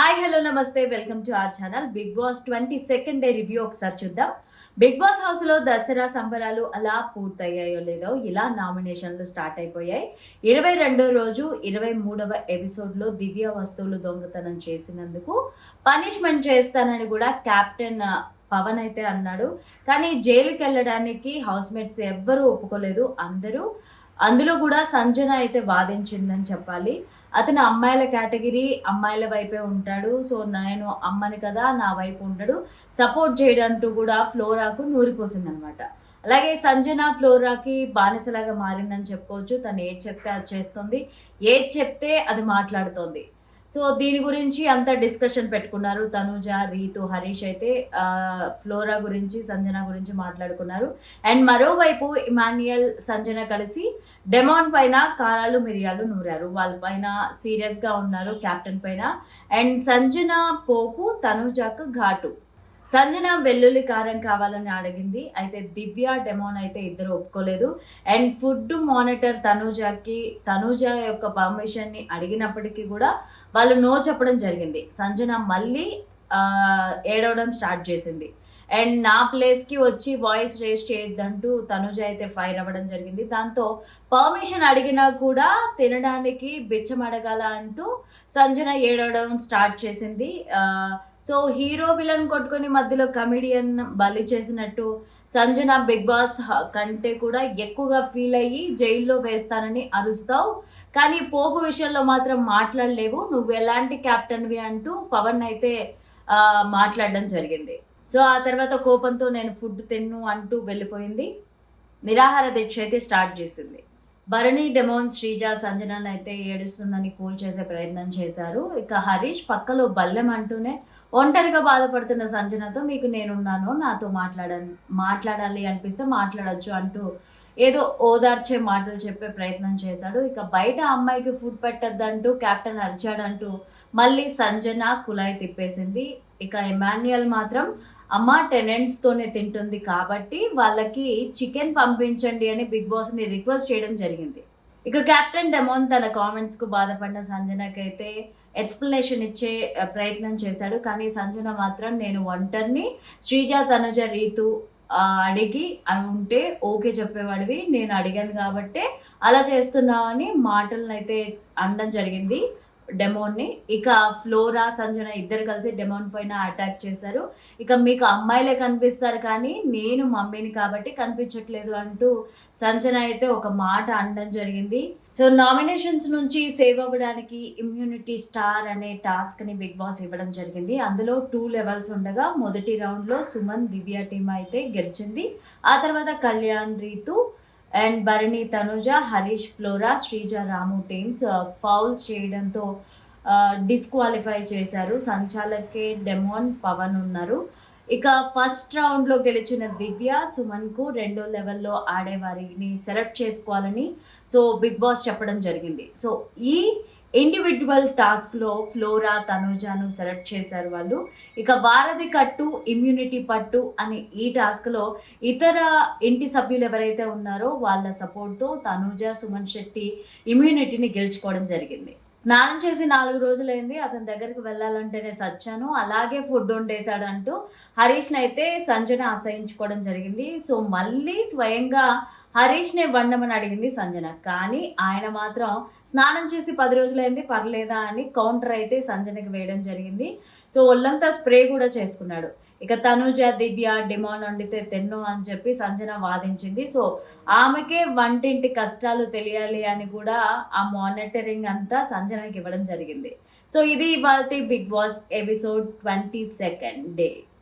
Hi hello నమస్తే. Welcome to our channel. Bigg Boss twenty second day review ఒకసారి చూద్దాం. Big boss హౌస్లో దసరా సంబరాలు అలా పూర్తయ్యాయో లేదో ఇలా నామినేషన్లు స్టార్ట్ అయిపోయాయి. ఇరవై రెండో రోజు ఇరవై మూడవ ఎపిసోడ్లో దివ్య వస్తువులు దొంగతనం చేసినందుకు పనిష్మెంట్ చేస్తానని కూడా కెప్టెన్ పవన్ అయితే అన్నాడు. కానీ జైలుకి వెళ్ళడానికి హౌస్ మేట్స్ ఎవ్వరూ ఒప్పుకోలేదు. అందరూ అందులో కూడా సంజన అయితే వాదించిందని చెప్పాలి. అతను అమ్మాయిల కేటగిరీ అమ్మాయిల వైపే ఉంటాడు. సో నేను అమ్మని కదా నా వైపు ఉండడు. సపోర్ట్ చేయడంటూ కూడా ఫ్లోరాకు నూరిపోసిందనమాట. అలాగే సంజన ఫ్లోరాకి బానిసలాగా మారిందని చెప్పుకోవచ్చు. తను ఏది చెప్తే అది చేస్తుంది. ఏది చెప్తే అది మాట్లాడుతోంది. సో దీని గురించి అంతా డిస్కషన్ పెట్టుకున్నారు. తనుజ రీతు హరీష్ అయితే ఫ్లోరా గురించి సంజన గురించి మాట్లాడుకున్నారు. అండ్ మరోవైపు ఇమాన్యుయల్ సంజన కలిసి డెమాన్ పైన కారాలు మిరియాలు నూరారు. వాళ్ళ పైన సీరియస్గా ఉన్నారు కెప్టెన్ పైన. అండ్ సంజన పోపు తనుజాకు ఘాటు. సంజన వెల్లుల్లి కారం కావాలని అడిగింది. అయితే దివ్య డెమోన్ అయితే ఇద్దరు ఒప్పుకోలేదు. అండ్ ఫుడ్ మానిటర్ తనూజకి తనూజ యొక్క పర్మిషన్ని అడిగినప్పటికీ కూడా వాళ్ళు నో చెప్పడం జరిగింది. సంజన మళ్ళీ ఏడవడం స్టార్ట్ చేసింది. అండ్ నా ప్లేస్కి వచ్చి వాయిస్ రేస్ చేయొద్దంటూ తనుజ అయితే ఫైర్ అవ్వడం జరిగింది. దాంతో పర్మిషన్ అడిగినా కూడా తినడానికి బిచ్చం అడగాల అంటూ సంజన ఏడవడం స్టార్ట్ చేసింది. సో హీరో విలన్ కొట్టుకొని మధ్యలో కమెడియన్ బలి చేసినట్టు సంజన బిగ్ బాస్ కంటే కూడా ఎక్కువగా ఫీల్ అయ్యి జైల్లో వేస్తానని అరుస్తావు. కానీ పోపు విషయంలో మాత్రం మాట్లాడలేవు. నువ్వు ఎలాంటి కెప్టెన్వి అంటూ పవన్ అయితే మాట్లాడడం జరిగింది. సో ఆ తర్వాత కోపంతో నేను ఫుడ్ తిన్ను అంటూ వెళ్ళిపోయింది. నిరాహార దీక్ష అయితే స్టార్ట్ చేసింది. భరణి డెమోన్ శ్రీజ సంజనన్ అయితే ఏడుస్తుందని కూల్ చేసే ప్రయత్నం చేశారు. ఇక హరీష్ పక్కలో బల్లెం అంటూనే ఒంటరిగా బాధపడుతున్న సంజనతో మీకు నేనున్నాను నాతో మాట్లాడ మాట్లాడాలి అనిపిస్తే మాట్లాడొచ్చు అంటూ ఏదో ఓదార్చే మాటలు చెప్పే ప్రయత్నం చేశాడు. ఇక బయట అమ్మాయికి ఫుడ్ పెట్టద్దంటూ కెప్టెన్ అరిచాడంటూ మళ్ళీ సంజన కులాయి తిప్పేసింది. ఇక ఎమాన్యుయల్ మాత్రం అమ్మ టెనెంట్స్తోనే తింటుంది కాబట్టి వాళ్ళకి చికెన్ పంపించండి అని బిగ్ బాస్ని రిక్వెస్ట్ చేయడం జరిగింది. ఇక కెప్టెన్ డెమోన్ తన కామెంట్స్కు బాధపడిన సంజనకైతే ఎక్స్ప్లెనేషన్ ఇచ్చే ప్రయత్నం చేశాడు. కానీ సంజన మాత్రం నేను ఒంటరిని శ్రీజ తనుజ రీతు అడిగి ఉంటే ఓకే చెప్పేవాడివి. నేను అడిగాను కాబట్టే అలా చేస్తున్నావని మాటలను అయితే అనడం జరిగింది. డెమోన్ని. ఇక ఫ్లోరా సంజన ఇద్దరు కలిసి డెమోన్ పైన అటాక్ చేశారు. ఇక మీకు అమ్మాయిలే కనిపిస్తారు కానీ నేను మమ్మీని కాబట్టి కనిపించట్లేదు అంటూ సంజన అయితే ఒక మాట అనడం జరిగింది. సో నామినేషన్స్ నుంచి సేవ్ అవ్వడానికి ఇమ్యూనిటీ స్టార్ అనే టాస్క్ని బిగ్ బాస్ ఇవ్వడం జరిగింది. అందులో టూ లెవెల్స్ ఉండగా మొదటి రౌండ్లో సుమన్ దివ్య టీం అయితే గెలిచింది. ఆ తర్వాత Kalyan Ritu and Bharani Tanuja Harish Flora Sreeja Ramu teams uh, foul చేయడంతో uh, డిస్క్వాలిఫై చేశారు. సంచాలకే డెమోన్ పవన్ ఉన్నారు. ఇక ఫస్ట్ రౌండ్లో గెలిచిన దివ్య సుమన్కు రెండో లెవెల్లో ఆడేవారిని సెలెక్ట్ చేసుకోవాలని సో బిగ్ బాస్ చెప్పడం జరిగింది. సో ఈ ఇండివిజువల్ టాస్క్లో ఫ్లోరా తనుజాను సెలెక్ట్ చేశారు వాళ్ళు. ఇక వారధి కట్టు ఇమ్యూనిటీ పట్టు అనే ఈ టాస్క్లో ఇతర ఇంటి సభ్యులు ఎవరైతే ఉన్నారో వాళ్ళ సపోర్ట్తో తనుజ సుమన్ శెట్టి ఇమ్యూనిటీని గెలుచుకోవడం జరిగింది. స్నానం చేసి నాలుగు రోజులైంది. అతని దగ్గరికి వెళ్ళాలంటేనే సచ్చాను. అలాగే ఫుడ్ వండేశాడంటూ హరీష్ని అయితే సంజన అసహించుకోవడం జరిగింది. సో మళ్ళీ స్వయంగా హరీష్నే వండమని అడిగింది సంజన. కానీ ఆయన మాత్రం స్నానం చేసి పది రోజులైంది పర్లేదా అని కౌంటర్ అయితే సంజనకి వేయడం జరిగింది. సో ఒళ్ళంతా స్ప్రే కూడా చేసుకున్నాడు. ఇక తనుజ దివ్య డిమాండ్ వండితే తెన్ను అని చెప్పి సంజన వాదించింది. సో ఆమెకే వంటింటి కష్టాలు తెలియాలి అని కూడా ఆ మానిటరింగ్ అంతా సంజనకి ఇవ్వడం జరిగింది. సో ఇది ఇవాళ Bigg Boss episode twenty second day.